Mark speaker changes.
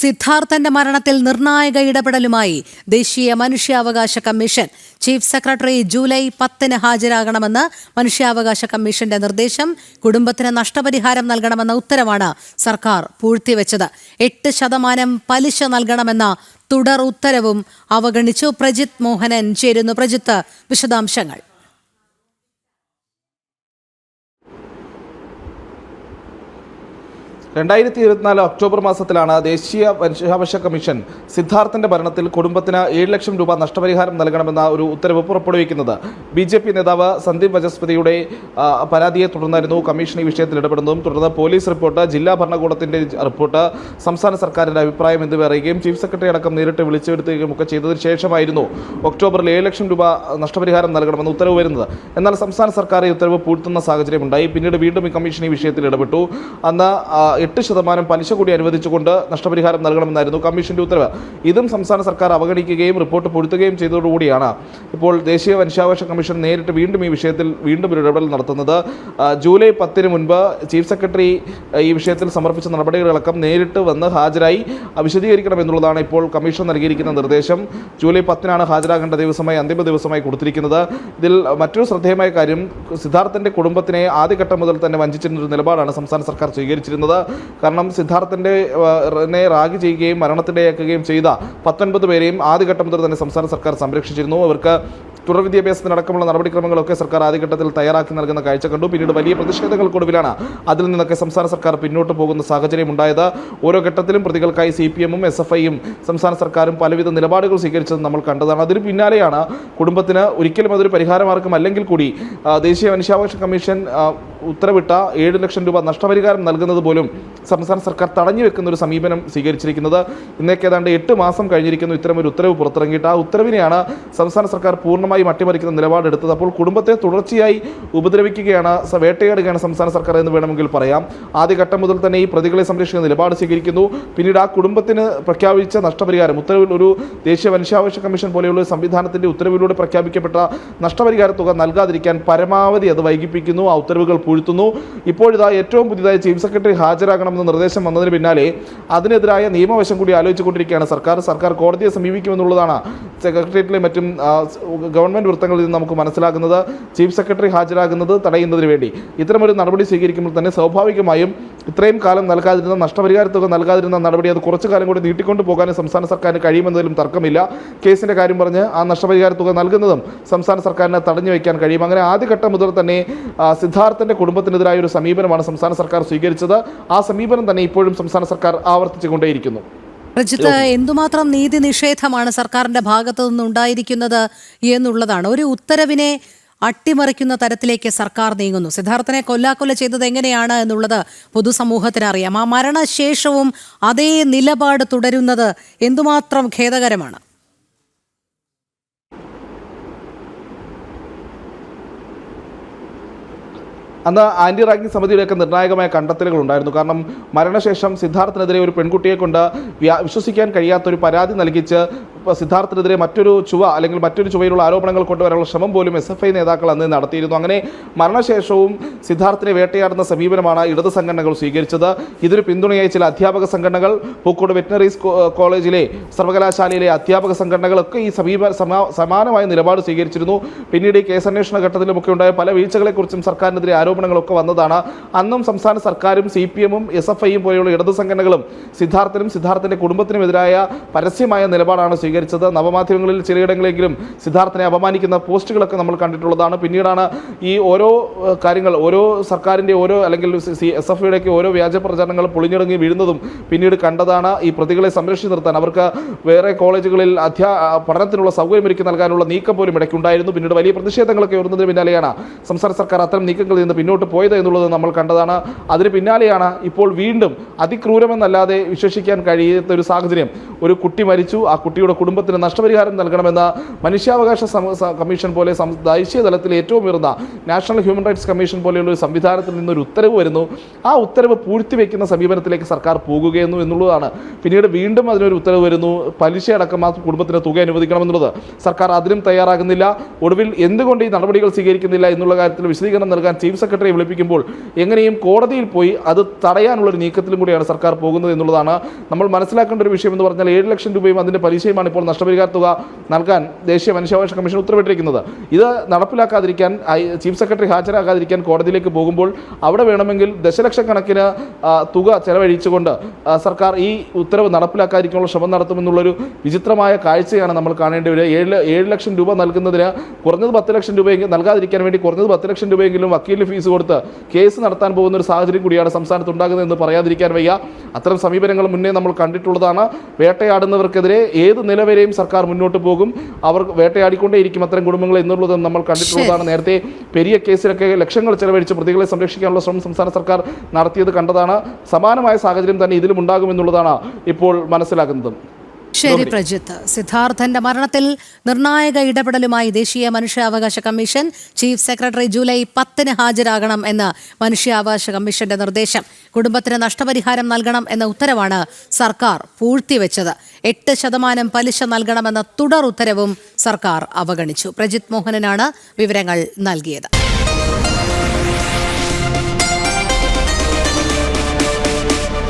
Speaker 1: സിദ്ധാർത്ഥന്റെ മരണത്തിൽ നിർണായക ഇടപെടലുമായി ദേശീയ മനുഷ്യാവകാശ കമ്മീഷൻ. ചീഫ് സെക്രട്ടറി ജൂലൈ പത്തിന് ഹാജരാകണമെന്ന് മനുഷ്യാവകാശ കമ്മീഷന്റെ നിർദ്ദേശം കുടുംബത്തിന് നഷ്ടപരിഹാരം നൽകണമെന്ന ഉത്തരവാണ് സർക്കാർ പൂഴ്ത്തിവെച്ചത്. എട്ട് ശതമാനം പലിശ നൽകണമെന്ന തുടർ ഉത്തരവും അവഗണിച്ചു പ്രജിത് മോഹനൻ ചേരുന്നു. പ്രജിത്ത് വിശദാംശങ്ങൾ.
Speaker 2: രണ്ടായിരത്തി ഇരുപത്തിനാല് ഒക്ടോബർ മാസത്തിലാണ് ദേശീയ മനുഷ്യാവകാശ കമ്മീഷൻ സിദ്ധാർത്ഥന്റെ ഭരണത്തിൽ കുടുംബത്തിന് ഏഴ് ലക്ഷം രൂപ നഷ്ടപരിഹാരം നൽകണമെന്ന ഒരു ഉത്തരവ് പുറപ്പെടുവിക്കുന്നത്. ബി ജെ പി നേതാവ് സന്ദീപ് വചസ്പതിയുടെ പരാതിയെ തുടർന്നായിരുന്നു കമ്മീഷൻ ഈ വിഷയത്തിൽ ഇടപെടുന്നതും. തുടർന്ന് പോലീസ് റിപ്പോർട്ട് ജില്ലാ ഭരണകൂടത്തിന്റെ റിപ്പോർട്ട് സംസ്ഥാന സർക്കാരിന്റെ അഭിപ്രായം എന്നിവ അറിയുകയും ചീഫ് സെക്രട്ടറി അടക്കം നേരിട്ട് വിളിച്ചു വരുത്തുകയും ഒക്കെ ചെയ്തതിനു ശേഷമായിരുന്നു ഒക്ടോബറിൽ ഏഴ് ലക്ഷം രൂപ നഷ്ടപരിഹാരം നൽകണമെന്ന് ഉത്തരവ് വരുന്നത്. എന്നാൽ സംസ്ഥാന സർക്കാർ ഈ ഉത്തരവ് പൂഴ്ത്തുന്ന സാഹചര്യമുണ്ടായി. പിന്നീട് വീണ്ടും ഈ കമ്മീഷൻ ഈ വിഷയത്തിൽ ഇടപെട്ടു. അന്ന് എട്ട് ശതമാനം പലിശ കൂടി അനുവദിച്ചുകൊണ്ട് നഷ്ടപരിഹാരം നൽകണമെന്നായിരുന്നു കമ്മീഷന്റെ ഉത്തരവ്. ഇതും സംസ്ഥാന സർക്കാർ അവഗണിക്കുകയും റിപ്പോർട്ട് പൊരുത്തുകയും ചെയ്തതോടുകൂടിയാണ് ഇപ്പോൾ ദേശീയ മനുഷ്യാവകാശ കമ്മീഷൻ നേരിട്ട് വീണ്ടും ഈ വിഷയത്തിൽ വീണ്ടും ഒരു ഇടപെടൽ നടത്തുന്നത്. ജൂലൈ പത്തിന് മുൻപ് ചീഫ് സെക്രട്ടറി ഈ വിഷയത്തിൽ സമർപ്പിച്ച നടപടികളടക്കം നേരിട്ട് വന്ന് ഹാജരായി. വിശദീകരിക്കണമെന്നുള്ളതാണ് ഇപ്പോൾ കമ്മീഷൻ നൽകിയിരിക്കുന്ന നിർദ്ദേശം. ജൂലൈ പത്തിനാണ് ഹാജരാകേണ്ട ദിവസമായി അന്തിമ ദിവസമായി കൊടുത്തിരിക്കുന്നത്. ഇതിൽ മറ്റൊരു ശ്രദ്ധേയമായ കാര്യം സിദ്ധാർത്ഥന്റെ കുടുംബത്തിനെ ആദ്യഘട്ടം മുതൽ തന്നെ വഞ്ചിച്ചിരുന്ന ഒരു നിലപാടാണ് സംസ്ഥാന സർക്കാർ സ്വീകരിച്ചിരുന്നത്. കാരണം സിദ്ധാർത്ഥന്റെ നെ റാഗ് ചെയ്യുകയും മരണത്തിനിടയാക്കുകയും ചെയ്ത പത്തൊൻപത് പേരെയും ആദ്യഘട്ടം മുതൽ തന്നെ സംസ്ഥാന സർക്കാർ സംരക്ഷിച്ചിരുന്നു. അവർക്ക് തുടർ വിദ്യാഭ്യാസത്തിനടക്കമുള്ള നടപടിക്രമങ്ങളൊക്കെ സർക്കാർ ആദ്യഘട്ടത്തിൽ തയ്യാറാക്കി നൽകുന്ന കാഴ്ച കണ്ടു. പിന്നീട് വലിയ പ്രതിഷേധങ്ങൾക്കൊടുവിലാണ് അതിൽ നിന്നൊക്കെ സംസ്ഥാന സർക്കാർ പിന്നോട്ട് പോകുന്ന സാഹചര്യം ഉണ്ടായത്. ഓരോ ഘട്ടത്തിലും പ്രതികൾക്കായി സി പി എമ്മും എസ് എഫ് ഐയും സംസ്ഥാന സർക്കാരും പലവിധ നിലപാടുകൾ സ്വീകരിച്ചത് നമ്മൾ കണ്ടതാണ്. അതിന് പിന്നാലെയാണ് കുടുംബത്തിന് ഒരിക്കലും അതൊരു പരിഹാരമാർഗം അല്ലെങ്കിൽ കൂടി ദേശീയ മനുഷ്യാവകാശ കമ്മീഷൻ ഉത്തരവിട്ട ഏഴ് ലക്ഷം രൂപ നഷ്ടപരിഹാരം നൽകുന്നത് പോലും സംസ്ഥാന സർക്കാർ തടഞ്ഞു വെക്കുന്ന ഒരു സമീപനം സ്വീകരിച്ചിരിക്കുന്നത്. ഇന്നേക്ക് ഏതാണ്ട് എട്ട് മാസം കഴിഞ്ഞിരിക്കുന്നു. ഇത്തരം ഒരു ഉത്തരവ് പുറത്തിറങ്ങിയിട്ട് ആ ഉത്തരവിനെയാണ് സംസ്ഥാന സർക്കാർ പൂർണമായും അട്ടിമറിക്കുന്ന നിലപാടെടുത്തത് അപ്പോൾ കുടുംബത്തെ തുടർച്ചയായി ഉപദ്രവിക്കുകയാണ് വേട്ടയാടുകയാണ് സംസ്ഥാന സർക്കാർ എന്ന് വേണമെങ്കിൽ പറയാം. ആദ്യഘട്ടം മുതൽ തന്നെ ഈ പ്രതികളെ സംരക്ഷിക്കുന്ന നിലപാട് സ്വീകരിക്കുന്നു. പിന്നീട് ആ കുടുംബത്തിന് പ്രഖ്യാപിച്ച നഷ്ടപരിഹാരം ഉത്തരവിൽ ഒരു ദേശീയ മനുഷ്യാവകാശ കമ്മീഷൻ പോലെയുള്ള ഒരു സംവിധാനത്തിന്റെ ഉത്തരവിലൂടെ പ്രഖ്യാപിക്കപ്പെട്ട നഷ്ടപരിഹാര തുക നൽകാതിരിക്കാൻ പരമാവധി അത് വൈകിപ്പിക്കുന്നു. ആ ഉത്തരവുകൾ പൂഴ്ത്തുന്നു. ഇപ്പോഴിതാ ഏറ്റവും പുതിയതായി ചീഫ് സെക്രട്ടറി ഹാജരാകണമെന്ന നിർദ്ദേശം വന്നതിന് പിന്നാലെ അതിനെതിരായ നിയമവശം കൂടി ആലോചിച്ചുകൊണ്ടിരിക്കുകയാണ് സർക്കാർ. സർക്കാർ കോടതിയെ സമീപിക്കുമെന്നുള്ളതാണ് സെക്രട്ടേറിയറ്റിലെ മറ്റും ഗവൺമെന്റ് വൃത്തങ്ങളിൽ നിന്ന് നമുക്ക് മനസ്സിലാക്കുന്നത് ചീഫ് സെക്രട്ടറി ഹാജരാകുന്നത് തടയുന്നതിന് വേണ്ടി. ഇത്തരമൊരു നടപടി സ്വീകരിക്കുമ്പോൾ തന്നെ സ്വാഭാവികമായും ഇത്രയും കാലം നൽകാതിരുന്ന നഷ്ടപരിഹാര തുക നൽകാതിരുന്ന നടപടി അത് കുറച്ചു കാലം കൂടി നീട്ടിക്കൊണ്ടു പോകാനും സംസ്ഥാന സർക്കാരിന് കഴിയുമെന്നതിലും തർക്കമില്ല. കേസിന്റെ കാര്യം പറഞ്ഞ് ആ നഷ്ടപരിഹാര തുക നൽകുന്നതും സംസ്ഥാന സർക്കാരിനെ തടഞ്ഞു വയ്ക്കാൻ കഴിയും. അങ്ങനെ ആദ്യഘട്ടം മുതൽ തന്നെ സിദ്ധാർത്ഥന്റെ കുടുംബത്തിനെതിരായ ഒരു സമീപനമാണ് സംസ്ഥാന സർക്കാർ സ്വീകരിച്ചത്. ആ സമീപനം തന്നെ ഇപ്പോഴും സംസ്ഥാന സർക്കാർ ആവർത്തിച്ചുകൊണ്ടേയിരിക്കുന്നു.
Speaker 1: പ്രജിത്ത് എന്തുമാത്രം നീതി നിഷേധമാണ് സർക്കാരിന്റെ ഭാഗത്തു നിന്നുണ്ടായിരിക്കുന്നത് എന്നുള്ളതാണ്. ഒരു ഉത്തരവിനെ അട്ടിമറിക്കുന്ന തരത്തിലേക്ക് സർക്കാർ നീങ്ങുന്നു. സിദ്ധാർത്ഥനെ കൊല്ലാക്കൊല ചെയ്തത് എങ്ങനെയാണ് എന്നുള്ളത് പൊതുസമൂഹത്തിന് അറിയാം ആ മരണശേഷവും അതേ നിലപാട് തുടരുന്നത് എന്തുമാത്രം ഖേദകരമാണ്?
Speaker 2: അന്ന് ആന്റി റാങ്കിംഗ് സമിതിയുടെയൊക്കെ നിർണായകമായ കണ്ടെത്തലുകൾ ഉണ്ടായിരുന്നു കാരണം മരണശേഷം സിദ്ധാർത്ഥിനെതിരെ ഒരു പെൺകുട്ടിയെ കൊണ്ട് വിശ്വസിക്കാൻ കഴിയാത്ത ഒരു പരാതി നൽകിച്ച് സിദ്ധാർത്ഥിനെതിരെ മറ്റൊരു ചുവ അല്ലെങ്കിൽ മറ്റൊരു ചുവയിലുള്ള ആരോപണങ്ങൾ കൊണ്ടുവരാനുള്ള ശ്രമം പോലും എസ് എഫ് ഐ നേതാക്കൾ അന്ന് നടത്തിയിരുന്നു. അങ്ങനെ മരണശേഷവും സിദ്ധാർത്ഥിനെ വേട്ടയാടുന്ന സമീപനമാണ് ഇടത് സംഘടനകൾ സ്വീകരിച്ചത്. ഇതിന് പിന്തുണയായി ചില അധ്യാപക സംഘടനകൾ പൂക്കോട് വെറ്റിനറി കോളേജിലെ സർവകലാശാലയിലെ അധ്യാപക സംഘടനകളൊക്കെ ഈ സമീപ സമാ- സമാനമായ നിലപാട് സ്വീകരിച്ചിരുന്നു. പിന്നീട് ഈ കേസന്വേഷണ ഘട്ടത്തിലുമൊക്കെ ഉണ്ടായ പല വീഴ്ചകളെക്കുറിച്ചും സർക്കാരിനെതിരെ ആരോപണങ്ങളൊക്കെ വന്നതാണ്. അന്നും സംസ്ഥാന സർക്കാരും സി പി എമ്മും എസ് എഫ് ഐയും പോലെയുള്ള ഇടത് സംഘടനകളും സിദ്ധാർത്ഥനും സിദ്ധാർത്ഥന്റെ കുടുംബത്തിനുമെതിരായ പരസ്യമായ നിലപാടാണ് സ്വീകരിച്ചത് നവമാധ്യമങ്ങളിൽ ചിലയിടങ്ങളെങ്കിലും സിദ്ധാർത്ഥനെ അപമാനിക്കുന്ന പോസ്റ്റുകളൊക്കെ നമ്മൾ കണ്ടിട്ടുള്ളതാണ്. പിന്നീടാണ് ഈ ഓരോ കാര്യങ്ങൾ ഓരോ സർക്കാരിന്റെ ഓരോ അല്ലെങ്കിൽ സി എസ് എഫ് ഐയുടെയൊക്കെ ഓരോ വ്യാജ പ്രചാരണങ്ങൾ പൊളിഞ്ഞിറങ്ങി വീഴുന്നതും പിന്നീട് കണ്ടതാണ്. ഈ പ്രതികളെ സംരക്ഷിച്ചു നിർത്താൻ അവർക്ക് വേറെ കോളേജുകളിൽ അധ്യാ പഠനത്തിനുള്ള സൗകര്യമൊരുക്കി നൽകാനുള്ള നീക്കം പോലും ഇടയ്ക്കുണ്ടായിരുന്നു പിന്നീട് വലിയ പ്രതിഷേധങ്ങളൊക്കെ ഉയർന്നതിന് പിന്നാലെയാണ് സംസ്ഥാന സർക്കാർ അത്തരം നീക്കങ്ങളിൽ നിന്ന് പിന്നോട്ട് പോയത് എന്നുള്ളത് നമ്മൾ കണ്ടതാണ്. അതിന് പിന്നാലെയാണ് ഇപ്പോൾ വീണ്ടും അതിക്രൂരമെന്നല്ലാതെ വിശേഷിക്കാൻ കഴിയാത്ത ഒരു സാഹചര്യം. ഒരു കുട്ടി മരിച്ചു. ആ കുട്ടിയുടെ കുടുംബത്തിന് നഷ്ടപരിഹാരം നൽകണമെന്ന് മനുഷ്യാവകാശ കമ്മീഷൻ പോലെ ദേശീയ തലത്തിൽ ഏറ്റവും ഉയർന്ന നാഷണൽ ഹ്യൂമൻ റൈറ്റ്സ് കമ്മീഷൻ പോലെയുള്ള ഒരു സംവിധാനത്തിൽ നിന്നൊരു ഉത്തരവ് വരുന്നു. ആ ഉത്തരവ് പൂഴ്ത്തിവെക്കുന്ന സമീപനത്തിലേക്ക് സർക്കാർ പോകുകയെന്നു എന്നുള്ളതാണ്. പിന്നീട് വീണ്ടും അതിനൊരു ഉത്തരവ് വരുന്നു. പലിശ അടക്കം ആ കുടുംബത്തിന് തുക അനുവദിക്കണമെന്നുള്ളത്. സർക്കാർ അതിനും തയ്യാറാകുന്നില്ല. ഒടുവിൽ എന്തുകൊണ്ട് ഈ നടപടികൾ സ്വീകരിക്കുന്നില്ല എന്നുള്ള കാര്യത്തിൽ വിശദീകരണം നൽകാൻ ചീഫ് സെക്രട്ടറിയെ വിളിപ്പിക്കുമ്പോൾ എങ്ങനെയും കോടതിയിൽ പോയി അത് തടയാനുള്ള ഒരു നീക്കത്തിലും കൂടിയാണ് സർക്കാർ പോകുന്നത് എന്നുള്ളതാണ്. നമ്മൾ മനസ്സിലാക്കേണ്ട ഒരു വിഷയം എന്ന് പറഞ്ഞാൽ ഏഴ് ലക്ഷം രൂപയും അതിന്റെ പലിശയുമാണ് ഇപ്പോൾ നഷ്ടപരിഹാര തുക നൽകാൻ ദേശീയ മനുഷ്യാവകാശ കമ്മീഷൻ ഉത്തരവിട്ടിരിക്കുന്നത്. ഇത് നടപ്പിലാക്കാതിരിക്കാൻ ചീഫ് സെക്രട്ടറി ഹാജരാകാതിരിക്കാൻ കോടതിയിലേക്ക് പോകുമ്പോൾ അവിടെ വേണമെങ്കിൽ ദശലക്ഷക്കണക്കിന് തുക ചെലവഴിച്ചുകൊണ്ട് സർക്കാർ ഈ ഉത്തരവ് നടപ്പിലാക്കാതിരിക്കാനുള്ള ശ്രമം നടത്തുമെന്നുള്ളൊരു വിചിത്രമായ കാഴ്ചയാണ് നമ്മൾ കാണേണ്ടി വരിക. ഏഴ് ഏഴ് ലക്ഷം രൂപ നൽകുന്നതിന് കുറഞ്ഞത് പത്ത് ലക്ഷം രൂപയെങ്കിലും നൽകാതിരിക്കാൻ വേണ്ടി കുറഞ്ഞത് പത്ത് ലക്ഷം രൂപയെങ്കിലും വക്കീലിന് ഫീസ് കൊടുത്ത് കേസ് നടത്താൻ പോകുന്ന ഒരു സാഹചര്യം കൂടിയാണ് സംസ്ഥാനത്ത് ഉണ്ടാകുന്നതെന്ന് പറയാതിരിക്കാൻ വയ്യ. അത്തരം സമീപനങ്ങൾ മുന്നേ നമ്മൾ കണ്ടിട്ടുള്ളതാണ്. വേട്ടയാടുന്നവർക്കെതിരെ ഏത് നിലവരെയും സർക്കാർ മുന്നോട്ട് പോകും. അവർ വേട്ടയാടിക്കൊണ്ടേയിരിക്കും അത്തരം കുടുംബങ്ങൾ എന്നുള്ളത് നമ്മൾ കണ്ടിട്ടുള്ളതാണ്. നേരത്തെ പെരിയ കേസിലൊക്കെ ലക്ഷങ്ങൾ ചെലവഴിച്ച് പ്രതികളെ സംരക്ഷിക്കാനുള്ള ശ്രമം സംസ്ഥാന സർക്കാർ നടത്തിയത് കണ്ടതാണ്. സമാനമായ സാഹചര്യം തന്നെ ഇതിലും ഉണ്ടാകുമെന്നുള്ളതാണ് ഇപ്പോൾ മനസ്സിലാക്കുന്നത്
Speaker 1: ശരി പ്രജിത്ത്. സിദ്ധാർത്ഥന്റെ മരണത്തിൽ നിർണായക ഇടപെടലുമായി ദേശീയ മനുഷ്യാവകാശ കമ്മീഷൻ ചീഫ് സെക്രട്ടറി ജൂലൈ പത്തിന് ഹാജരാകണം എന്ന് മനുഷ്യാവകാശ കമ്മീഷന്റെ നിർദ്ദേശം. കുടുംബത്തിന് നഷ്ടപരിഹാരം നൽകണം എന്ന ഉത്തരവാണ് സർക്കാർ പൂഴ്ത്തിവെച്ചത്. എട്ട് ശതമാനം പലിശ നൽകണമെന്ന തുടർ ഉത്തരവും സർക്കാർ അവഗണിച്ചു. പ്രജിത് മോഹനനാണ് വിവരങ്ങൾ നൽകിയത്.